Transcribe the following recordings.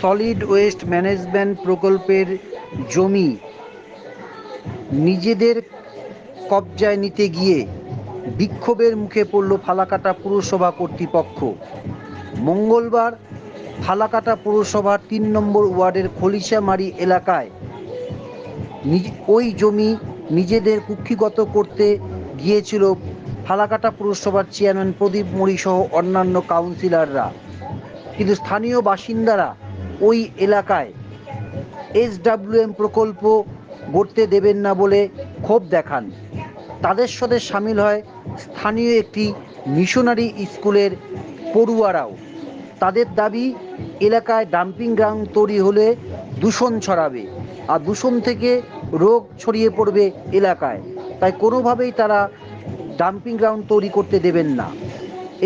Solid waste management প্রকল্পের জমি নিজেদের কবজায় নিতে গিয়ে বিক্ষোভের মুখে পড়ল ফালাকাটা পুরসভা কর্তৃপক্ষ। মঙ্গলবার ফালাকাটা পুরসভার তিন নম্বর ওয়ার্ডের খলিশামারি এলাকায় ওই জমি নিজেদের কুক্ষিগত করতে গিয়েছিল ফালাকাটা পুরসভার চেয়ারম্যান প্রদীপ মরি সহ অন্যান্য কাউন্সিলররা। কিন্তু স্থানীয় বাসিন্দারা ওই এলাকায় এসডাব্লিউএম প্রকল্প গড়তে দেবেন না বলে ক্ষোভ দেখান। তাদের সাথে সামিল হয় স্থানীয় একটি মিশনারি স্কুলের পড়ুয়ারাও। তাদের দাবি, এলাকায় ডাম্পিং গ্রাউন্ড তৈরি হলে দূষণ ছড়াবে আর দূষণ থেকে রোগ ছড়িয়ে পড়বে এলাকায়। তাই কোনোভাবেই তারা ডাম্পিং গ্রাউন্ড তৈরি করতে দেবেন না।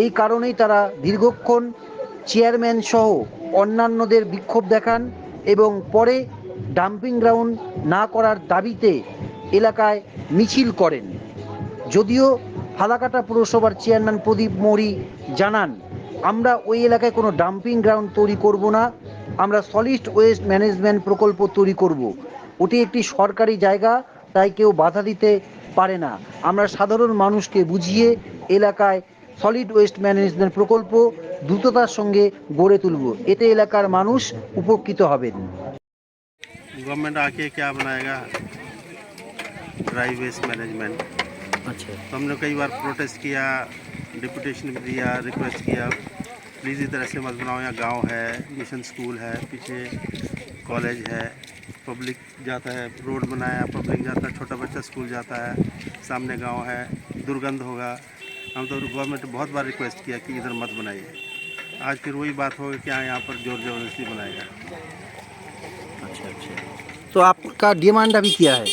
এই কারণেই তারা দীর্ঘক্ষণ চেয়ারম্যান সহ অন্যান্যদের বিক্ষোভ দেখান এবং পরে ডাম্পিং গ্রাউন্ড না করার দাবিতে এলাকায় মিছিল করেন। যদিও ফালাকাটা পুরসভার চেয়ারম্যান প্রদীপ মৌরি জানান, আমরা ওই এলাকায় কোনো ডাম্পিং গ্রাউন্ড তৈরি করব না, আমরা সলিড ওয়েস্ট ম্যানেজমেন্ট প্রকল্প তৈরি করব। ওটি একটি সরকারি জায়গা, তাই কেউ বাধা দিতে পারে না। আমরা সাধারণ মানুষকে বুঝিয়ে এলাকায় সলিড ওয়েস্ট ম্যানেজমেন্ট প্রকল্প দ্রুততার সঙ্গে গড়ে তুলব এতে এলাকার মানুষ উপকৃত হবেন गवर्नमेंट आके क्या बनाएगा ड्राई वेस्ट मैनेजमेंट আচ্ছা तो हमने कई बार प्रोटेस्ट किया डिपुटेशन भी दिया रिक्वेस्ट किया प्लीज़ इस तरह से मत बनाओ यहाँ गांव है मिशन स्कूल है पीछे कॉलेज है पब्लिक जाता है रोड बनाया पब्लिक जाता है छोटा बच्चा स्कूल जाता है सामने गांव है दुर्गंध होगा हम तो गवर्नमेंट बहुत बार रिक्वेस्ट किया कि इधर मत बनाइए। आज फिर वही बात होगी कि हाँ यहाँ पर ज़ोर ज़बरदस्ती बनाएगा अच्छा अच्छा। तो आपका डिमांड अभी क्या है?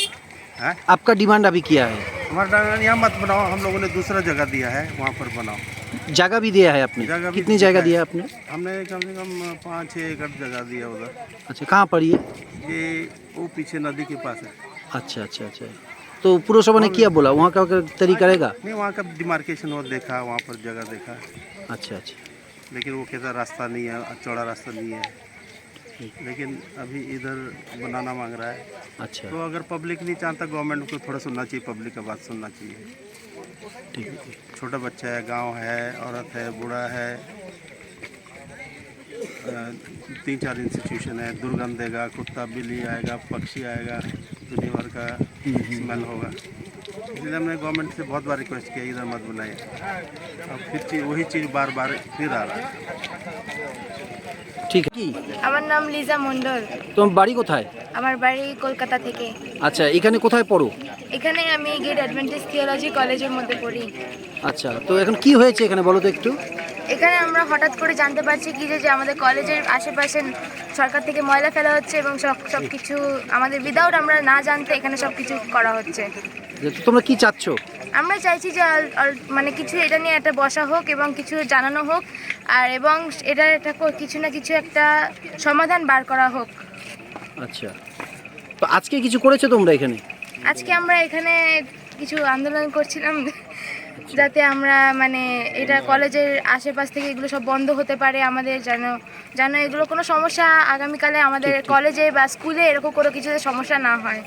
है? आपका डिमांड अभी क्या है? हमारा डांगा यहाँ मत बनाओ हम लोगों ने दूसरा जगह दिया है वहाँ पर बनाओ। जगह भी दिया है आपने? जगह कितनी जगह है। दिया आपने? हमने कम से कम पाँच छः एकड़ जगह दिया उधर। अच्छा कहाँ पर ये? ये वो पीछे नदी के पास है। अच्छा अच्छा अच्छा। तो पुरसभा ने किया बोला? वहाँ का तरी करेगा नहीं वहाँ का डिमार्केशन वो देखा वहाँ पर जगह देखा। अच्छा अच्छा। लेकिन वो कहता रास्ता नहीं है चौड़ा रास्ता नहीं है। लेकिन अभी इधर बनाना मांग रहा है। अच्छा। तो अगर पब्लिक नहीं चाहता गवर्नमेंट को थोड़ा सुनना चाहिए पब्लिक का बात सुनना चाहिए। ठीक। है छोटा बच्चा है गाँव है औरत है बूढ़ा है तीन चार इंस्टीट्यूशन है। दुर्गंध देगा कुत्ता बिल्ली आएगा पक्षी आएगा। दुनिया भर का स्मेल होगा इसलिए हमने गवर्नमेंट से बहुत बार रिक्वेस्ट किया इधर मत बनाइए अब फिर चीज वही चीज़ बार बार फिर आ रहा है ঠিক কি আমার নাম লিজা মণ্ডল তোমার বাড়ি কোথায় আমার বাড়ি কলকাতা থেকে আচ্ছা এখানে কোথায় পড়ো এখানে আমি গেট অ্যাডভেন্টেজ থিওলজি কলেজের মধ্যে পড়ি আচ্ছা তো এখন কি হয়েছে এখানে বলো তো একটু এখানে আমরা হঠাৎ করে জানতে পারছি কি যে আমাদের কলেজের আশেপাশে সরকার থেকে ময়লা ফেলা হচ্ছে এবং সব সব কিছু আমাদের উইদাউট আমরা না জানতে এখানে সব কিছু করা হচ্ছে। তোমরা কি চাচ্ছ? আমরা চাইছি যে মানে কিছু এটা নিয়ে একটা বসা হোক এবং কিছু জানানো হোক আর এবং এটা একটা কিছু না কিছু একটা সমাধান বার করা হোক। আচ্ছা। তো আজকে কিছু করেছ তোমরা এখানে? আজকে আমরা এখানে কিছু আন্দোলন করছিলাম। যাতে আমরা মানে এটা কলেজের আশেপাশ থেকে এগুলো সব বন্ধ হতে পারে আমাদের যেন যেন এগুলো কোনো সমস্যা আগামীকালে আমাদের কলেজে বা স্কুলে এরকম কোনো কিছু সমস্যা না হয়।